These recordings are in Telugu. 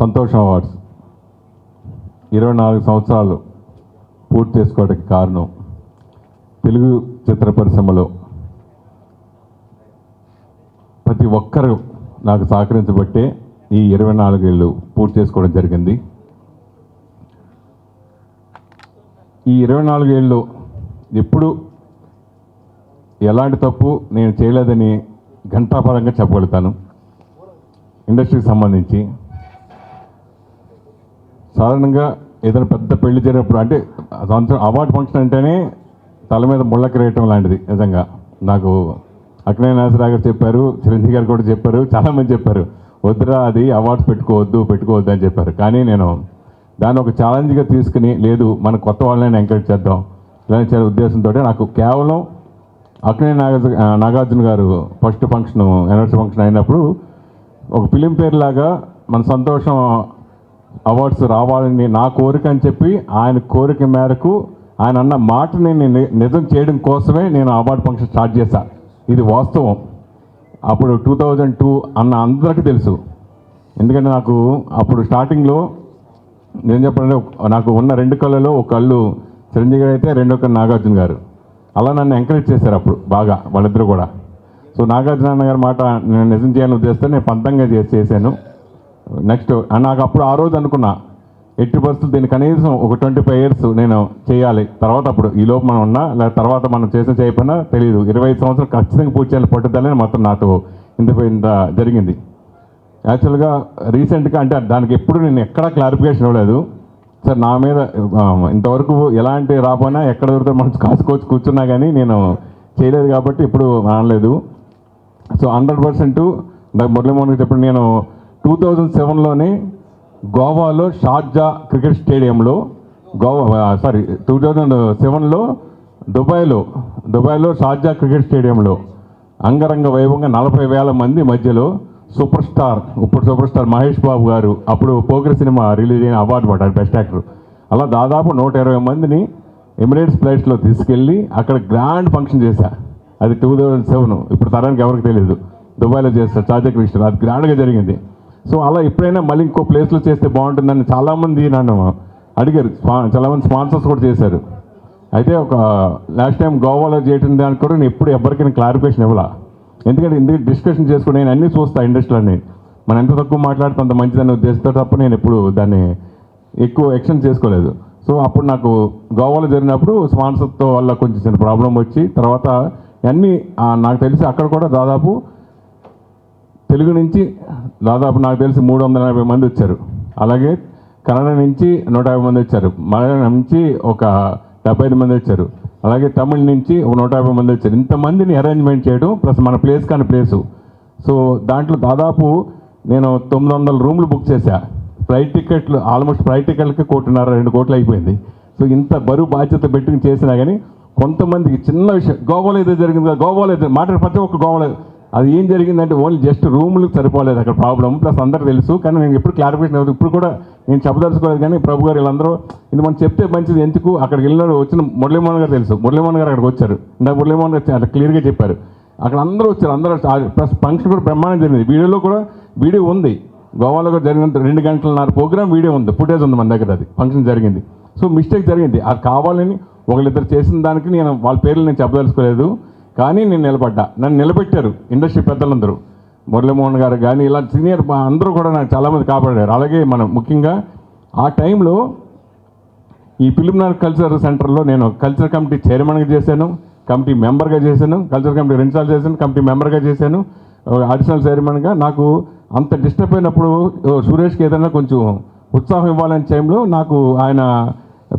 సంతోషం అవార్డ్స్. ఇరవై నాలుగు సంవత్సరాలు పూర్తి చేసుకోవడానికి కారణం తెలుగు చిత్ర పరిశ్రమలో. ప్రతి ఒక్కరు నాకు సహకరించబట్టే ఈ ఇరవై నాలుగేళ్ళు పూర్తి చేసుకోవడం జరిగింది. ఈ ఇరవై నాలుగేళ్ళు ఎప్పుడు ఎలాంటి తప్పు నేను చేయలేదని ఘంటాపరంగా చెప్పగలుగుతాను. ఇండస్ట్రీకి సంబంధించి సాధారణంగా ఏదైనా పెద్ద పెళ్ళి జరిగినప్పుడు అంటే సంవత్సరం అవార్డు ఫంక్షన్ అంటేనే తల మీద ముళ్ళకి రేయటం లాంటిది నిజంగా. నాకు అక్నే నాసరా గారు చెప్పారు చిరంజీవి గారు కూడా చెప్పారు చాలామంది చెప్పారు. వద్దురా అది అవార్డ్స్ పెట్టుకోవద్దు పెట్టుకోవద్దు అని చెప్పారు. కానీ నేను దాన్ని ఒక ఛాలెంజ్గా తీసుకుని లేదు మన కొత్త వాళ్ళని ఎంకరేజ్ చేద్దాం ఇలా చాలా ఉద్దేశంతో నాకు కేవలం అక్నే నాగ నాగార్జున గారు ఫస్ట్ ఫంక్షన్ ఎనర్జీ ఫంక్షన్ అయినప్పుడు ఒక ఫిలిం పేరు లాగా మన సంతోషం అవార్డ్స్ రావాలని నా కోరిక అని చెప్పి ఆయన కోరిక మేరకు ఆయన అన్న మాటని నేను నిజం చేయడం కోసమే నేను అవార్డు ఫంక్షన్ స్టార్ట్ చేశాను ఇది వాస్తవం. అప్పుడు టూ థౌజండ్ టూ అన్న అందరికీ తెలుసు. ఎందుకంటే నాకు అప్పుడు స్టార్టింగ్లో నేను చెప్పాలంటే నాకు ఉన్న రెండు కళ్ళలో ఒక కళ్ళు చిరంజీవి గారు అయితే రెండో కళ్ళు నాగార్జున గారు. అలా నన్ను ఎంకరేజ్ చేశారు అప్పుడు బాగా వాళ్ళిద్దరు కూడా. సో నాగార్జున అన్న గారి మాట నేను నిజం చేయాలని ఉద్దేశిస్తే నేను పంతంగా చేసి చేశాను నెక్స్ట్ నాకు అప్పుడు ఆ రోజు అనుకున్నా ఎట్టి పరిస్థితులు దీన్ని కనీసం ఒక ట్వంటీ ఫైవ్ ఇయర్స్ నేను చేయాలి. తర్వాత అప్పుడు ఈ లోపు మనం ఉన్నా లేదా తర్వాత మనం చేసిన చేయకపోయినా తెలియదు ఇరవై ఐదు సంవత్సరాలు ఖచ్చితంగా పూర్తి చేయాలి పట్టుదలని మొత్తం నాతో ఇంత ఇంత జరిగింది. యాక్చువల్గా రీసెంట్గా అంటే దానికి ఎప్పుడు నేను ఎక్కడా క్లారిఫికేషన్ ఇవ్వలేదు. సార్ నా మీద ఇంతవరకు ఎలాంటి రాపోయినా ఎక్కడ దొరికితే మనం కాసుకోవచ్చు కూర్చున్నా కానీ నేను చేయలేదు కాబట్టి ఇప్పుడు అనలేదు సో హండ్రెడ్ పర్సెంట్ నాకు మురళీమోహన్ చెప్పిన నేను టూ థౌజండ్ సెవెన్లోనే గోవాలో షార్జా క్రికెట్ స్టేడియంలో గోవా సారీ టూ థౌజండ్ సెవెన్లో దుబాయ్లో దుబాయ్లో షార్జా క్రికెట్ స్టేడియంలో అంగరంగ వైభవంగా నలభై వేల మంది మధ్యలో సూపర్ స్టార్ ఇప్పుడు సూపర్ స్టార్ మహేష్ బాబు గారు అప్పుడు పోకరి సినిమా రిలీజ్ అయిన అవార్డు పడ్డారు బెస్ట్ యాక్టర్. అలా దాదాపు నూట ఇరవై మందిని ఎమిరేట్స్ ఫ్లైట్స్లో తీసుకెళ్ళి అక్కడ గ్రాండ్ ఫంక్షన్ చేశా. అది టూ థౌజండ్ సెవెన్ ఇప్పుడు తరానికి ఎవరికి తెలియదు దుబాయ్లో చేస్తారు చార్జా కృష్ణ అది గ్రాండ్గా జరిగింది. సో అలా ఎప్పుడైనా మళ్ళీ ఇంకో ప్లేస్లో చేస్తే బాగుంటుందని చాలామంది నన్ను అడిగారు. స్పా- చాలామంది స్పాన్సర్స్ కూడా చేశారు. అయితే ఒక లాస్ట్ టైం గోవాలో చేయటం దానికి కూడా నేను ఎప్పుడు ఎవరికైనా క్లారిఫికేషన్ ఇవ్వాలా. ఎందుకంటే ఇందుకు డిస్కషన్ చేసుకుని నేను అన్నీ చూస్తా ఇండస్ట్రీలో మనం ఎంత తక్కువ మాట్లాడితే అంత మంచిదని ఉద్దేశంతో తప్ప నేను ఎప్పుడు దాన్ని ఎక్కువ ఎక్షన్ చేసుకోలేదు. సో అప్పుడు నాకు గోవాలో జరిగినప్పుడు స్పాన్సర్తో వల్ల కొంచెం చిన్న ప్రాబ్లం వచ్చి తర్వాత అన్నీ నాకు తెలిసి అక్కడ కూడా దాదాపు తెలుగు నుంచి దాదాపు నాకు తెలిసి మూడు వందల యాభై మంది వచ్చారు. అలాగే కన్నడ నుంచి నూట యాభై మంది వచ్చారు. మలయాళం నుంచి ఒక డెబ్బై ఐదు మంది వచ్చారు. అలాగే తమిళ నుంచి ఒక నూట యాభై మంది వచ్చారు. ఇంతమందిని అరేంజ్మెంట్ చేయడం ప్లస్ మన ప్లేస్ కాని ప్లేసు సో దాంట్లో దాదాపు నేను తొమ్మిది వందల రూమ్లు బుక్ చేశా. ఫ్లైట్ టికెట్లు ఆల్మోస్ట్ ఫ్లైట్ టికెట్లకి కోటిన్నర రెండు కోట్లు అయిపోయింది. సో ఇంత బరువు బాధ్యత పెట్టుకుని చేసినా కానీ కొంతమందికి చిన్న విషయం గోవాలో ఏదో జరిగింది కదా గోవాలో ఏదో మాట్లాడే ప్రతి ఒక్క గోవాలో అది ఏం జరిగిందంటే ఓన్లీ జస్ట్ రూములకు సరిపోలేదు అక్కడ ప్రాబ్లం. ప్లస్ అందరూ తెలుసు కానీ నేను ఎప్పుడు క్లారిఫికేషన్ అవ్వదు ఇప్పుడు కూడా నేను చెప్పదలుచుకోలేదు కానీ ప్రభు గారు వీళ్ళందరూ ఇది మనం చెప్తే మంచిది ఎందుకు? అక్కడికి వెళ్ళిన వచ్చిన మురళీమోహన్ గారు తెలుసు. మురళీమోహన్ గారు అక్కడికి వచ్చారు. ఇందాక మురళీమోహన్ గారు అట్లా క్లియర్గా చెప్పారు. అక్కడ అందరూ వచ్చారు అందరూ ప్లస్ ఫంక్షన్ కూడా బ్రహ్మాండం జరిగింది. వీడియోలో కూడా వీడియో ఉంది. గోవాలో కూడా జరిగినంత రెండు గంటలన్నర ప్రోగ్రామ్ వీడియో ఉంది. ఫుటేజ్ ఉంది మన దగ్గర అది. ఫంక్షన్ జరిగింది. సో మిస్టేక్ జరిగింది. అది కావాలని ఒకళ్ళిద్దరు చేసిన దానికి నేను వాళ్ళ పేర్లు నేను చెప్పదలుచుకోలేదు. కానీ నేను నిలబడ్డా. నన్ను నిలబెట్టారు ఇండస్ట్రీ పెద్దలందరూ. మురళీమోహన్ గారు కానీ ఇలా సీనియర్ అందరూ కూడా నాకు చాలామంది కాపాడారు. అలాగే మనం ముఖ్యంగా ఆ టైంలో ఈ ఫిలింనార్ కల్చర్ సెంటర్లో నేను కల్చర్ కమిటీ చైర్మన్గా చేశాను కమిటీ మెంబర్గా చేశాను కల్చర్ కమిటీ రెండుసార్లు చేశాను కమిటీ మెంబర్గా చేశాను అడిషనల్ చైర్మన్గా. నాకు అంత డిస్టర్బ్ అయినప్పుడు సురేష్కి ఏదైనా కొంచెం ఉత్సాహం ఇవ్వాలనే టైంలో నాకు ఆయన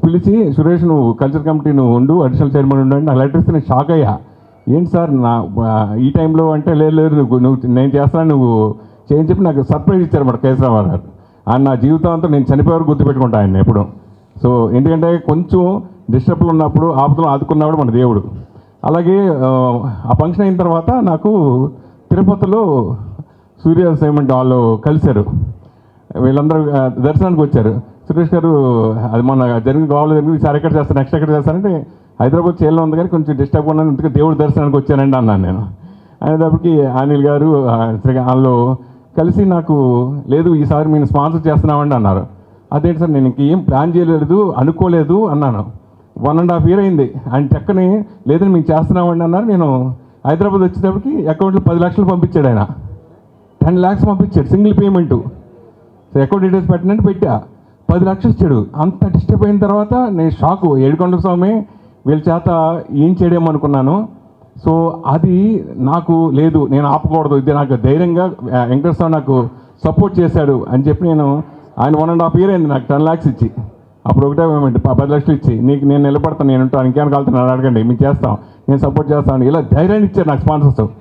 పిలిచి సురేష్ నువ్వు కల్చర్ కమిటీ నువ్వు ఉండు అడిషనల్ చైర్మన్ ఉండు అంటే నాకు లెటర్ ఇస్తే నేను షాక్ అయ్యా. ఏంటి సార్ నా ఈ టైంలో అంటే లేదు లేదు నువ్వు నువ్వు నేను చేస్తాను నువ్వు చేయని చెప్పి నాకు సర్ప్రైజ్ ఇచ్చారు మాట కేసరావు గారు. ఆయన నా జీవితం అంతా నేను చనిపోయే వరకు గుర్తుపెట్టుకుంటా ఆయన ఎప్పుడు. సో ఎందుకంటే కొంచెం డిస్టర్బ్లు ఉన్నప్పుడు ఆపదలు ఆదుకున్నప్పుడు మన దేవుడు. అలాగే ఆ, ఫంక్షన్ అయిన తర్వాత నాకు తిరుపతిలో సూర్య సేమెంట్ వాళ్ళు కలిశారు. వీళ్ళందరూ దర్శనానికి వచ్చారు. సురేష్ గారు అది మన జరిగిన గోవాలో జరిగింది ఈసారి ఎక్కడ చేస్తాను నెక్స్ట్ ఎక్కడ చేస్తానంటే హైదరాబాద్ చేయలో ఉంది కానీ కొంచెం డిస్టర్బ్ ఉన్నాను అందుకే దేవుడి దర్శనానికి వచ్చానండి అన్నాను నేను. అనేటప్పటికి అనిల్ గారు శ్రీ- వాళ్ళు కలిసి నాకు లేదు ఈసారి మేము స్పాన్సర్ చేస్తున్నామండి అన్నారు. అదేంటి సార్ నేను ఇంకేం ప్లాన్ చేయలేదు అనుకోలేదు అన్నాను. వన్ అండ్ హాఫ్ ఇయర్ అయింది. ఆయన చక్కని లేదని మేము చేస్తున్నామండి అన్నారు. నేను హైదరాబాద్ వచ్చేటప్పటికి అకౌంట్లో పది లక్షలు పంపించాడు ఆయన. టెన్ ల్యాక్స్ పంపించాడు సింగిల్ పేమెంటు. అకౌంట్ డీటెయిల్స్ పెట్టినట్టు పెట్టా. పది లక్షలు ఇచ్చాడు. అంత డిస్టర్బ్ అయిన తర్వాత నేను షాకు ఏడుకొండ స్వామి వీళ్ళ చేత ఏం చేయడం అనుకున్నాను. సో అది నాకు లేదు. నేను ఆపకూడదు. ఇది నాకు ధైర్యంగా ఆ, వెంకటేశ్వర నాకు సపోర్ట్ చేశాడు అని చెప్పి నేను ఆయన వన్ అండ్ హాఫ్ ఇయర్ అయింది నాకు టెన్ ల్యాక్స్ ఇచ్చి. అప్పుడు ఒకటే పేమెంట్ పది లక్షలు ఇచ్చి. నీకు నేను నిలబడతాను. నేను ఉంటాను. ఇంకేమైనా కలుతున్నాను అడగండి. మీకు చేస్తాం. నేను సపోర్ట్ చేస్తాను ఇలా ధైర్యాన్ని ఇచ్చారు నాకు స్పాన్సర్స్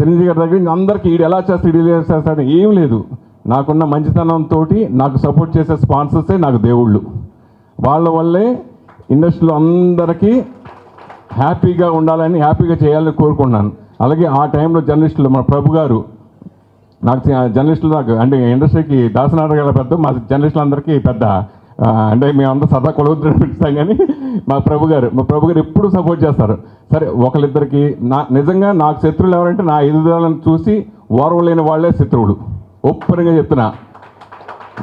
చిరంజీవి గారి దగ్గర అందరికీ ఈడు ఎలా చేస్తాడు ఈడు చేస్తాడు ఏం లేదు. నాకున్న మంచితనంతో నాకు సపోర్ట్ చేసే స్పాన్సర్సే నాకు దేవుళ్ళు. వాళ్ళ వల్లే ఇండస్ట్రీలో అందరికీ హ్యాపీగా ఉండాలని హ్యాపీగా చేయాలని కోరుకున్నాను అలాగే ఆ టైంలో జర్నలిస్టులు మన ప్రభు గారు నాకు జర్నలిస్టులు నాకు అంటే ఇండస్ట్రీకి దాసనాథ్ గారు పెద్ద మా జర్నలిస్టులందరికీ పెద్ద అంటే మేమంతా సదా కొలవద్దు పిలుస్తాం కానీ మా ప్రభు గారు మా ప్రభు గారు ఎప్పుడు సపోర్ట్ చేస్తారు. సరే ఒకళ్ళిద్దరికి నా నిజంగా నాకు శత్రువులు ఎవరంటే నా ఎదుగుదలను చూసి ఓర్వలేని వాళ్ళే శత్రువులు. ఒప్పనిగా చెప్తున్నా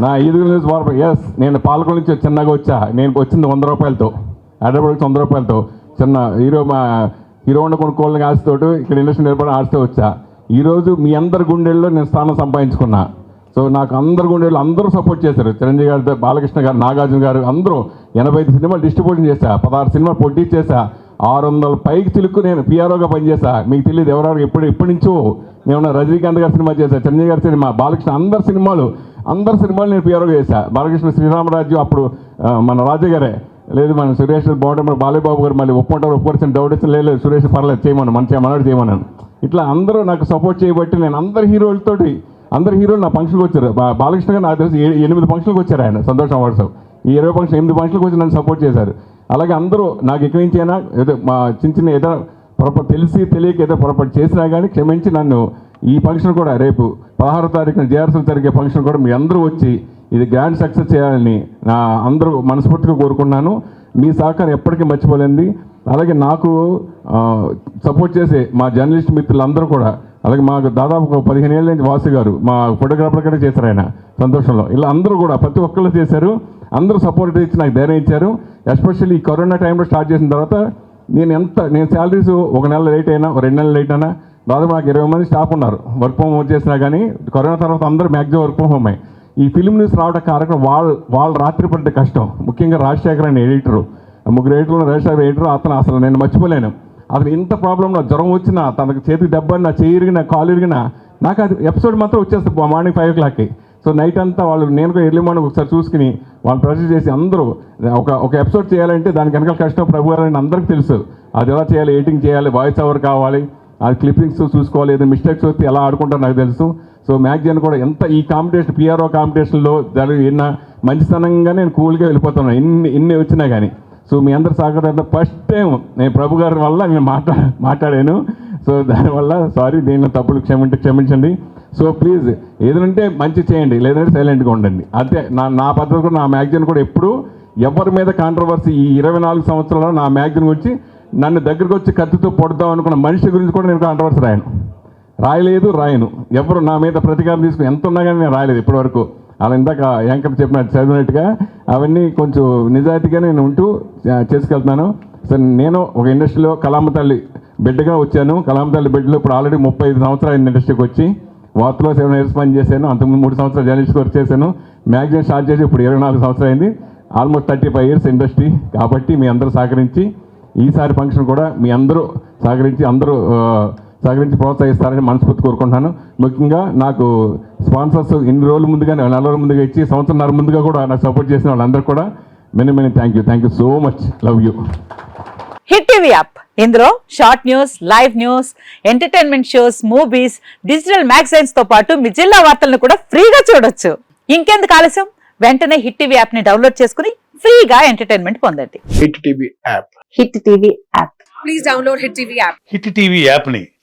నా ఐదుగురు నుంచి వారు ఎస్ నేను పాలకొండ నుంచి చిన్నగా వచ్చా. నేను వచ్చింది వంద రూపాయలతో. హైదరాబాద్ వచ్చి వంద రూపాయలతో. చిన్న హీరో మా హీరో ఉండ కొనుక్కోవాలని ఆశతోటి ఇక్కడ ఇండస్ట్రీ నిలబడి ఆశతో వచ్చా. ఈరోజు మీ అందరి గుండెల్లో నేను స్థానం సంపాదించుకున్నా. సో నాకు అందరి గుండెల్లో అందరూ సపోర్ట్ చేశారు. చిరంజీవి గారు బాలకృష్ణ గారు నాగార్జున గారు అందరూ ఎనభై ఐదు సినిమాలు డిస్ట్రిబ్యూషన్ చేశా. పదహారు సినిమాలు పొట్టి చేశా. ఆరు వందల పైకి తిలుక్కు నేను పిఆర్ఓగా పనిచేసా మీకు తెలియదు ఎవరెవరు ఎప్పుడు ఎప్పటి నుంచో నేను రజనీకాంత్ గారి సినిమా చేశా చిరంజీవి గారి సినిమా బాలకృష్ణ అందరి సినిమాలు అందరి సినిమాలు నేను పిఆర్ఓగా చేశా బాలకృష్ణ శ్రీరామరాజు అప్పుడు మన రాజు గారే. లేదు మన సురేష్ బాగుంటే బాలయ్యబాబు గారు మళ్ళీ ఒప్పుకుంటారు ఒప్పుకొచ్చిన డౌట్ ఇచ్చిన లేదు సురేష్ పర్లేదు చేయమని మన మనోడు చేయమన్నాను ఇట్లా అందరూ నాకు సపోర్ట్ చేయబట్టి నేను అందరి హీరోలతోటి అందరు హీరోలు నా ఫంక్షన్కి వచ్చారు. బాలకృష్ణ గారు నాకు తెలిసి ఏ- ఎనిమిది ఫంక్షన్కి వచ్చారు ఆయన సంతోషం అవార్డ్స్. ఈ ఇరవై ఫంక్షన్ ఎనిమిది ఫంక్షన్కి వచ్చి నన్ను సపోర్ట్ చేశారు. అలాగే అందరూ నాకు ఎక్కడి ఏదో మా చిన్న చిన్న ఏదో పొరపాటు తెలిసి తెలియక ఏదో పొరపాటు చేసినా కానీ క్షమించి నన్ను ఈ ఫంక్షన్ కూడా రేపు పదహారు తారీఖున జేఆర్సీలు జరిగే ఫంక్షన్ కూడా మీ అందరూ వచ్చి ఇది గ్రాండ్ సక్సెస్ చేయాలని నా అందరూ మనస్ఫూర్తిగా కోరుకున్నాను మీ సహకారం ఎప్పటికీ మర్చిపోలేంది అలాగే నాకు సపోర్ట్ చేసే మా జర్నలిస్ట్ మిత్రులందరూ కూడా అలాగే మాకు దాదాపు ఒక పదిహేను ఏళ్ళ నుంచి వాసు గారు మా ఫోటోగ్రాఫర్ కూడా చేశారు ఆయన సంతోషంలో. ఇలా అందరూ కూడా ప్రతి ఒక్కళ్ళు చేశారు. అందరూ సపోర్ట్ ఇచ్చి నాకు ధైర్యం ఇచ్చారు. ఎస్పెషల్లీ ఈ కరోనా టైంలో స్టార్ట్ చేసిన తర్వాత నేను ఎంత నేను శాలరీస్ ఒక నెల లేట్ అయినా ఒక రెండు నెలలు లేట్ అయినా దాదాపు నాకు ఇరవై మంది స్టాఫ్ ఉన్నారు. వర్క్ ఫ్రమ్ హోమ్ చేసినా కానీ కరోనా తర్వాత అందరూ మ్యాక్సిమం వర్క్ ఫ్రమ్ అయ్యి ఈ ఫిల్మ్ న్యూస్ రావడం కారణం వాళ్ళు వాళ్ళు రాత్రి పడ్డ కష్టం. ముఖ్యంగా రాజశేఖర్ అనే ఎడిటరు ముగ్గురు ఎడిటర్లు రాజశేఖర్ ఎడిటర్ అతను అసలు నేను మర్చిపోలేను. అసలు ఇంత ప్రాబ్లం జ్వరం వచ్చినా తనకు చేతికి దెబ్బ నా చేయి ఇరిగినా కాలు ఇరిగినా నాకు అది ఎపిసోడ్ మాత్రం వచ్చేస్తుంది మార్నింగ్ ఫైవ్ ఓ క్లాక్కి సో నైట్ అంతా వాళ్ళు నేను కూడా ఎర్లీ మార్నింగ్ ఒకసారి చూసుకుని వాళ్ళు ప్రెజర్ చేసి అందరూ ఒక ఒక ఎపిసోడ్ చేయాలంటే దానికి వెనకాల కష్టం ప్రభు అని అందరికీ తెలుసు. అది ఎలా చేయాలి ఎడిటింగ్ చేయాలి వాయిస్ ఓవర్ కావాలి అది క్లిప్పింగ్స్ చూసుకోవాలి ఏదైనా మిస్టేక్స్ వస్తే ఎలా ఆడుకుంటారో నాకు తెలుసు. సో మ్యాగజైన్ కూడా ఎంత ఈ కాంపిటీషన్ పిఆర్ఓ కాంపిటీషన్లో జరిగి ఎన్న మంచితనంగా నేను కూల్గా వెళ్ళిపోతున్నాను. ఇన్ని ఇన్ని వచ్చినా కానీ. సో మీ అందరి సహకారంతో ఫస్ట్ టైం నేను ప్రభు గారి వల్ల నేను మాట్లా మాట్లాడాను. సో దానివల్ల సారీ దీనిలో తప్పులు క్షమంటే క్షమించండి. సో ప్లీజ్ ఏదంటే మంచి చేయండి లేదంటే సైలెంట్గా ఉండండి. అంతే నా నా పద్ధతి కూడా నా మ్యాగజైన్ కూడా ఎప్పుడు ఎవరి మీద కాంట్రవర్సీ ఈ ఇరవై నాలుగు సంవత్సరాల్లో నా మ్యాగజైన్ గురించి నన్ను దగ్గరకు వచ్చి కత్తితో పొడదాం అనుకున్న మనిషి గురించి కూడా నేను కాంట్రవర్సీ రాయను. రాయలేదు రాయను. ఎవరు నా మీద ప్రతీకారం తీసుకుని ఎంత ఉన్నా కానీ నేను రాయలేదు ఇప్పటివరకు. అలా ఇందాక యాంకర్ చెప్పినట్టు చదివినట్టుగా అవన్నీ కొంచెం నిజాయితీగా నేను ఉంటూ చేసుకెళ్తున్నాను. సార్ నేను ఒక ఇండస్ట్రీలో కలామతల్లి బిడ్డగా వచ్చాను. కలామ తల్లి బిడ్డలో ఇప్పుడు ఆల్రెడీ ముప్పై ఐదు సంవత్సరాలు ఇండస్ట్రీకి వచ్చి. వార్తలో సెవెన్ ఇయర్స్ పని చేశాను. అంతకుముందు మూడు సంవత్సరాలు జర్నలిస్ట్ వర్క్ చేశాను. మ్యాగజైన్ స్టార్ట్ చేసి ఇప్పుడు ఇరవై నాలుగు సంవత్సరాలు అయింది. Almost thirty five years industry కాబట్టి మీ అందరూ సహకరించి ఈసారి ఫంక్షన్ కూడా మీ అందరూ సహకరించి అందరూ సహకరించి ప్రోత్సహిస్తారని మనస్ఫూర్తి కోరుకుంటున్నాను. ముఖ్యంగా నాకు స్పాన్సర్స్ ఇన్ని రోజుల ముందుగా నెల రోజుల ముందుగా ఇచ్చి సంవత్సరంన్నర ముందుగా కూడా నాకు సపోర్ట్ చేసిన వాళ్ళందరూ కూడా many many thank you thank you so much love you hit TV app. ఇందులో short news live news entertainment shows movies digital మ్యాగజైన్స్తో పాటు మీ జిల్లా వార్తలను కూడా ఫ్రీగా చూడొచ్చు. ఇంకెందుకు ఆలస్యం? వెంటనే హిట్ టీవీ యాప్ని డౌన్లోడ్ చేసుకుని ఫ్రీగా ఎంటర్టైన్మెంట్ పొందండి. Hit TV app. Hit TV app. Please download Hit TV app. Hit TV యాప్ని